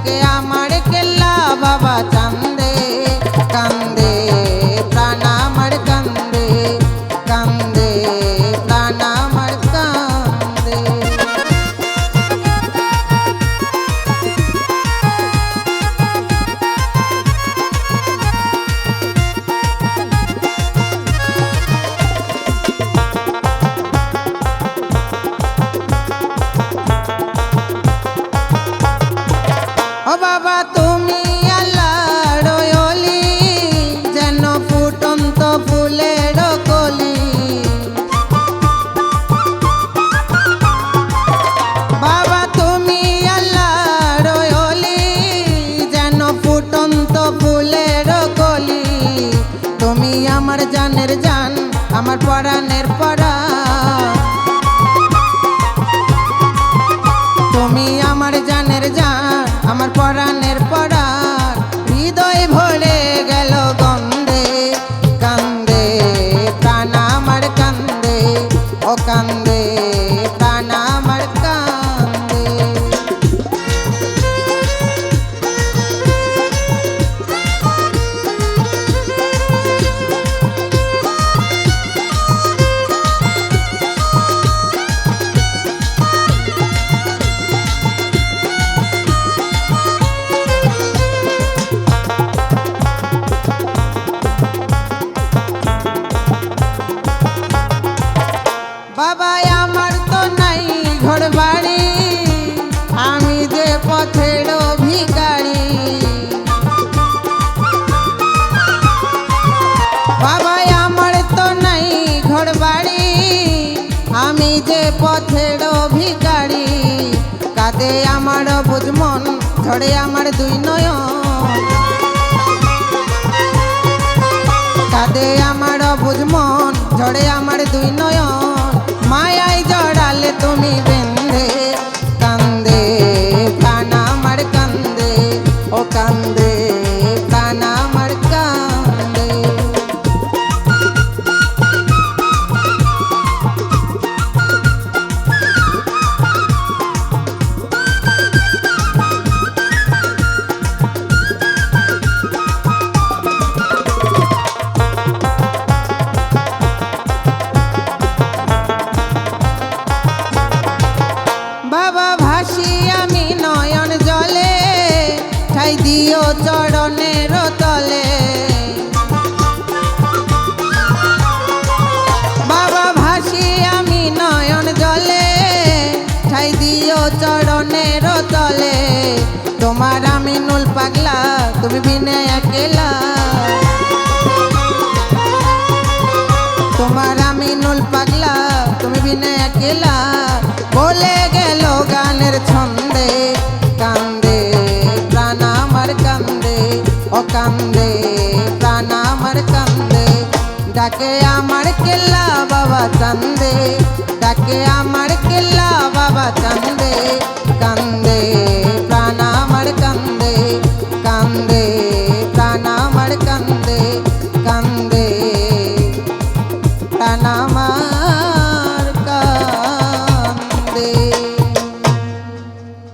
বুকে আমার কেল্লা বাবা চান্দে কান্দে তুমি আমার জানের জান আমার পরাণের পরা। তুমি আমার জানের জান বাবা আমার তো নাই আমি যে আমার তো নাই আমি যে আমার বুঝমন আমার দুই নয়ন। কাঁদে আমার বুঝমন ঝড়ে আমার দুই নয়ন। ঠাই দিও চরণের তলে। বাবা ভাসি, আমি নয়ন জলে ঠাই দিও চরণের তলে। তোমার আমি নুল পাগলা, তুমি বিনে একেলা। তোমার আমি নুল পাগলা, তুমি বিনে একেলা। বলে গেল গানের ছন্দে ডাকে আমার কেল্লা বাবা চান্দে ডাকে আমার কেল্লা বাবা চান্দে।